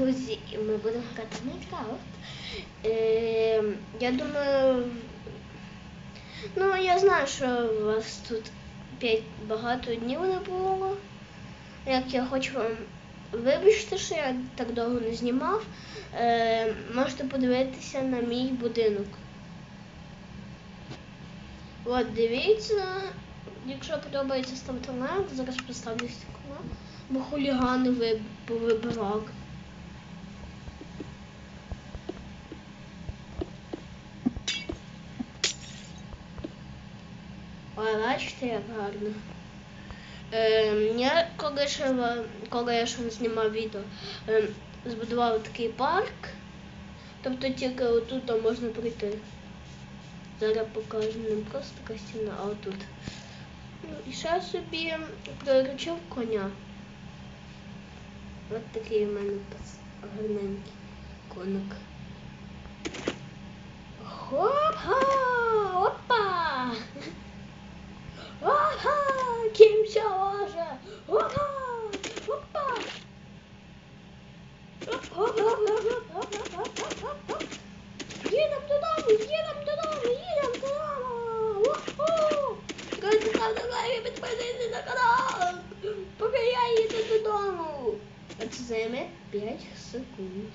друзі, і ми будемо грати в Майнкрафт. Е, я думаю, ну я знаю, що у вас тут 5 багато днів не було. Як я хочу вам вибачте, що я так довго не знімав. Е, можете подивитися на мій будинок. От дивіться, якщо подобається ставте лайк, зараз поставлю стекло, бо хулігани ви повибивали. Ой, бачите, як. Е, я коли ще, коли я ще знімав відео, е, збудував такий парк. Тобто тільки отут можна прийти. Зараз покажу не просто така стіна, а отут. Ну, і ще собі приручив коня. Ось такий у мене гарненький коник. Хопа! Опа! Опа! Кімся може! Опа! Опа! Оп-оп-оп-оп-оп-оп-оп-оп-оп. Їдемо додому, їдемо додому, їдемо додому. Уху! Друзі, ставте лайки, підписуйтесь на канал. Поки я їду додому. А Це займе 5 секунд.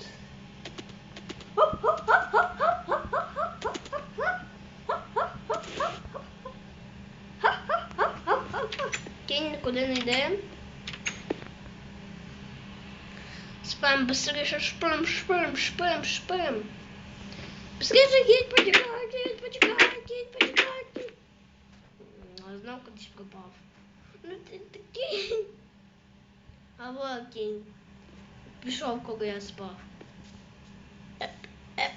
Спам, быстрее, шпам, шпам, шпам, шпам. Быстрее, едь, потекай, едь, потекай, едь, потекай. Ну, знал, как ты попал. Ну, ты такие. А вот кинь. пришел, коли я спав. Еп, еп.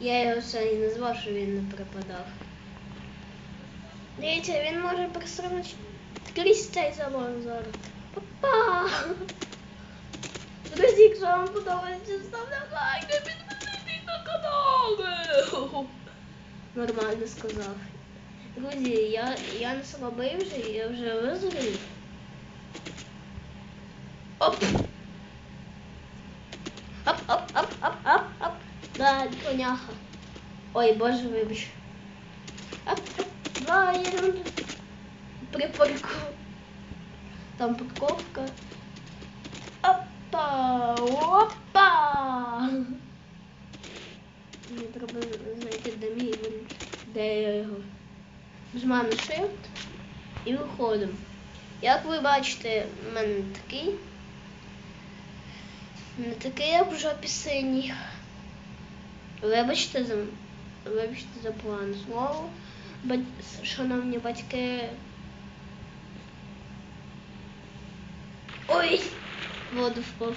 Я его ще і назвав, що він не припадав. Дивіться, він може просунути крізь цей замок зараз. Па-па! Друзі, якщо вам подобається, ставте лайк і підписуйтесь на канал. Нормально сказав. Друзі, я, я не слабий вже, я вже визрів. Оп! Оп, оп, оп, оп, оп, оп. Да, коняха. Ой, боже, вибач. Оп, оп, два, їдемо. Припарку. Там парковка. Опа! Опа! Мені треба знайти, де мій де я його. Жмаємо Shift і виходимо. Як ви бачите, в мене такий. Не такий, як в жопі. Вибачте за вибачте за план знову. Бать... Шановні батьки. Ой! Воду впав.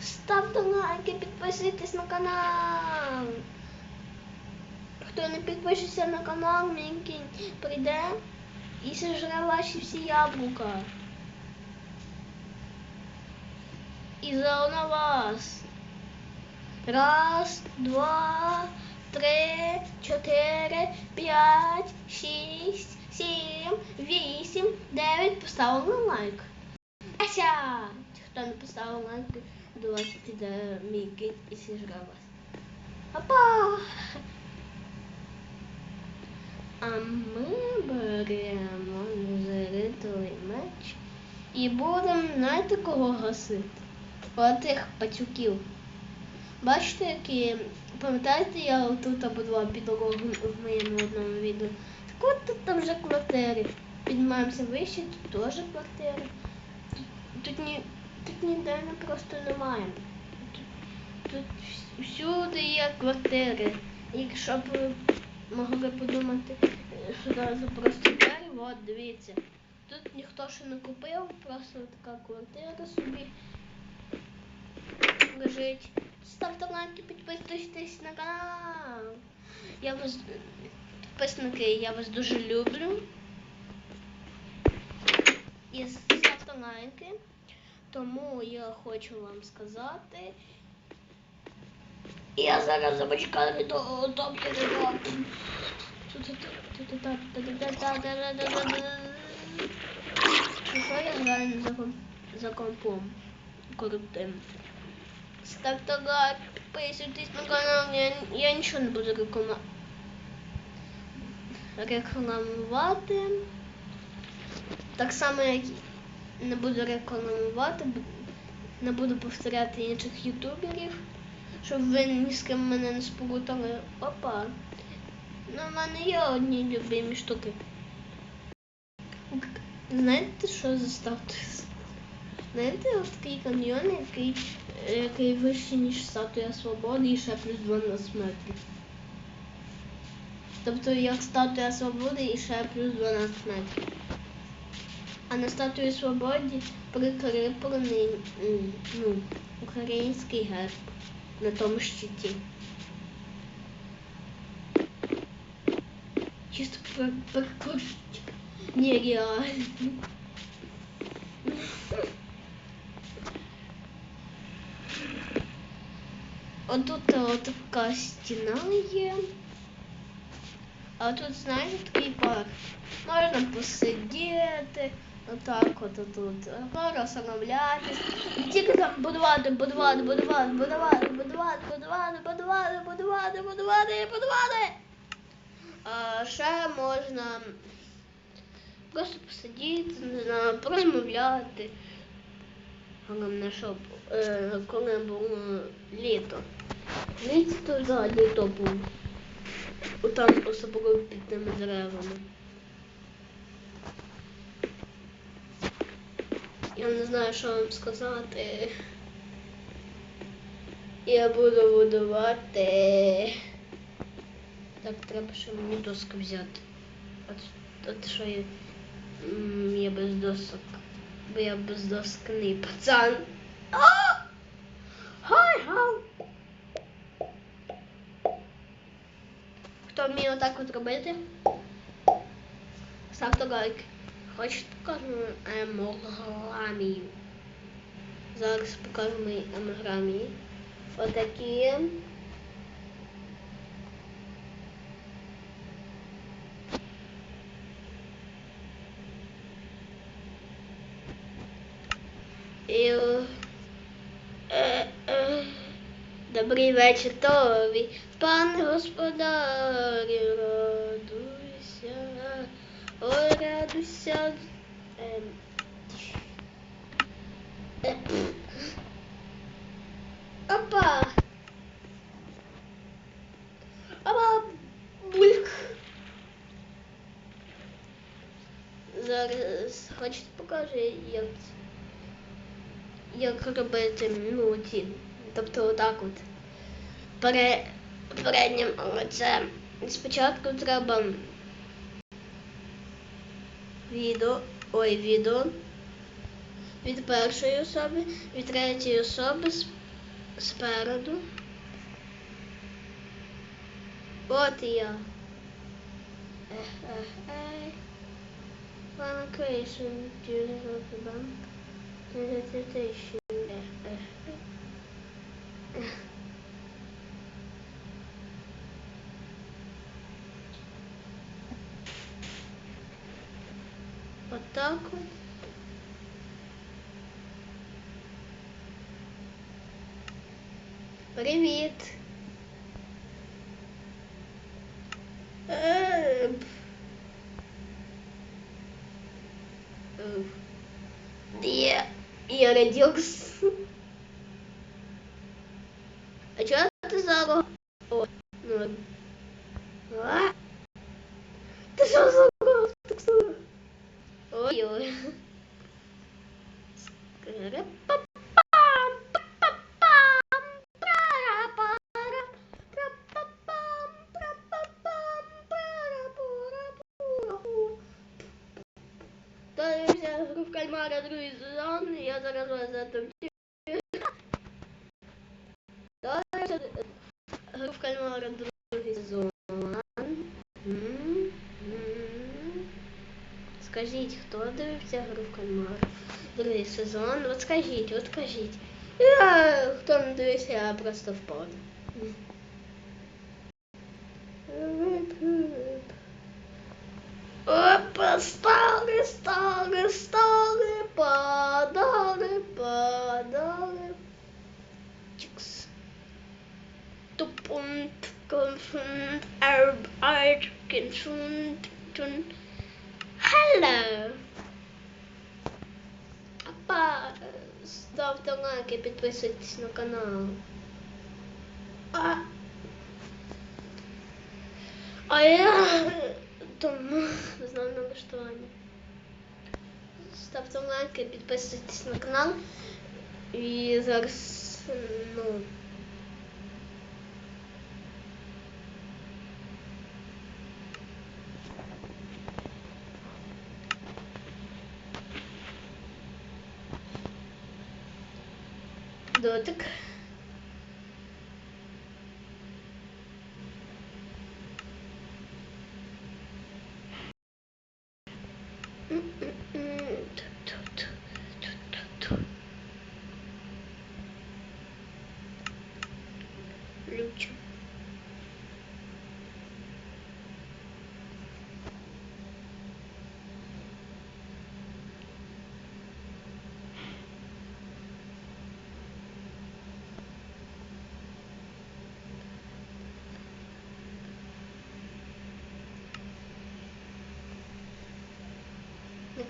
Ставте лайки, підписуйтесь на канал. Хто не підпишеться на канал, мій прийде і сожре ваші всі яблука. І на вас. Раз, два, три, чотири, п'ять, шість, сім, вісім, дев'ять. Поставили лайк. Ася! Хто не поставив лайк, до піде мій кіт і сіжре вас. Опа! А ми беремо незаритовий меч і будемо, знаєте, кого гасити? Отих пацюків. Бачите, які. Пам'ятаєте, я тут будувала підлогу в моєму одному відео? Так от тут там вже квартири. Піднімаємося вище, тут теж квартири. Тут, ні, тут ніде не просто немає. Тут, всюди є квартири. Якщо б ви могли подумати, що зразу просто двері, от дивіться. Тут ніхто ще не купив, просто така квартира собі лежить. Ставте лайки, підписуйтесь на канал. Я вас, підписники, я вас дуже люблю. І ставте лайки. Тому я хочу вам сказати. Я зараз започкаю до топ Що я граю за, компом? крутим. Ставте лайк, підписуйтесь на канал, я, я нічого не буду реклама... рекламувати. Так само, як не буду рекламувати, не буду повторяти інших ютуберів, щоб ви ні з ким мене не сплутали. Опа. Ну, в мене є одні любимі штуки. Знаєте, що за статус? Знаєте, ось такий каньйон, який, який вищий, ніж статуя свободи і ще плюс 12 метрів. Тобто як статуя свободи і ще плюс 12 метрів. А на статуї свободі прикріплений ну, український герб на тому щиті. Чисто прикольно. Нереально. Отут от така стіна є. А тут, знаєте, такий парк. Можна посидіти, отак от тут. Розслаблятись. І тільки там будувати, будувати, будувати, будувати, будувати, будувати, будувати, будувати, будувати, будувати. А ще можна просто посидіти, порозмовляти. Головне, щоб е, коли було літо. Літо взагалі то було. Отам особливо під тими деревами. Я не знаю, що вам сказати. Я буду будувати. Так, треба ще мені доску взяти. От, от що я, м, я без досок. Бо я без доскний пацан. А! Хай-хау! Хто вміє отак от робити? Ставте лайк. Хочете емограмію? Зараз покажу мої Вот такие. І... Е, е, е. Добрий вечір, тобі, пане господарю, радуйся. Ура! 200... Эм, Опа! Опа! Бульк! Зараз хочете покажи, як, як робити мілоді. Тобто отак от. Переднім оце спочатку треба Vido, oi, Vido. Vido pašaju sobi i treću sobu sparadu. Otija. É, é, é. Eh, eh, eh. Vana Creation, Julius of the Bank, Transportation. Привіт. Я, родился. Скажіть, хто дивився гру в кальмара? Другий сезон. От скажіть, от скажіть. Я, хто не дивився, я просто впаду. Опа, стали, стали, стали, падали, падали. Чикс. Тупун, конфун, ерб, айр, кіншун, тун. Hello. Опа, ставте лайки, підписуйтесь на канал. А, а я тому знав налаштування. Ставте лайки, підписуйтесь на канал. І зараз, ну. durdurduk. Mm-mm-mm.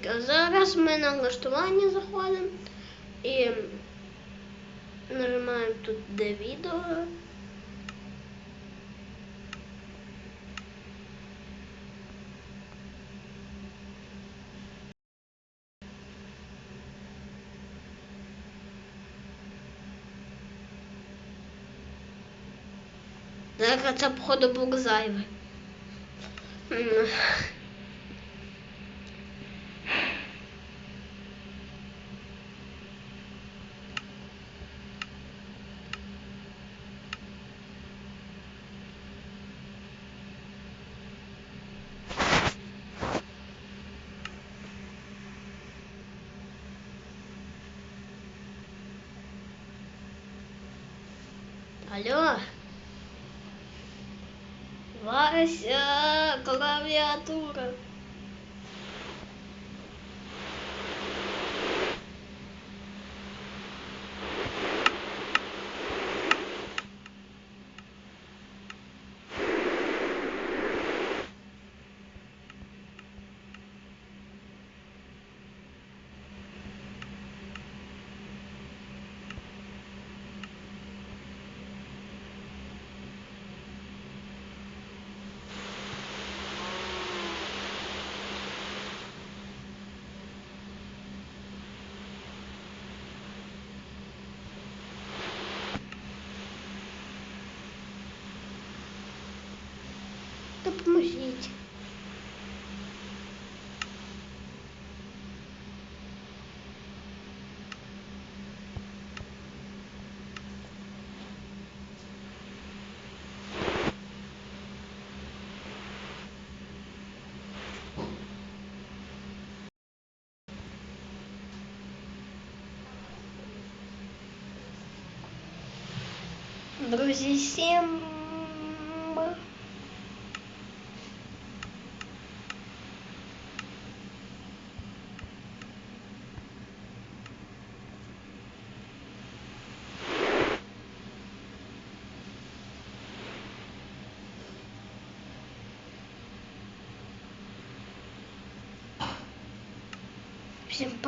Зараз ми на налаштування заходимо і нажимаємо тут де відео. Зараз це походу був зайвий. Алло. Вася, клавиатура. Допоможіть. Друзі, всім всім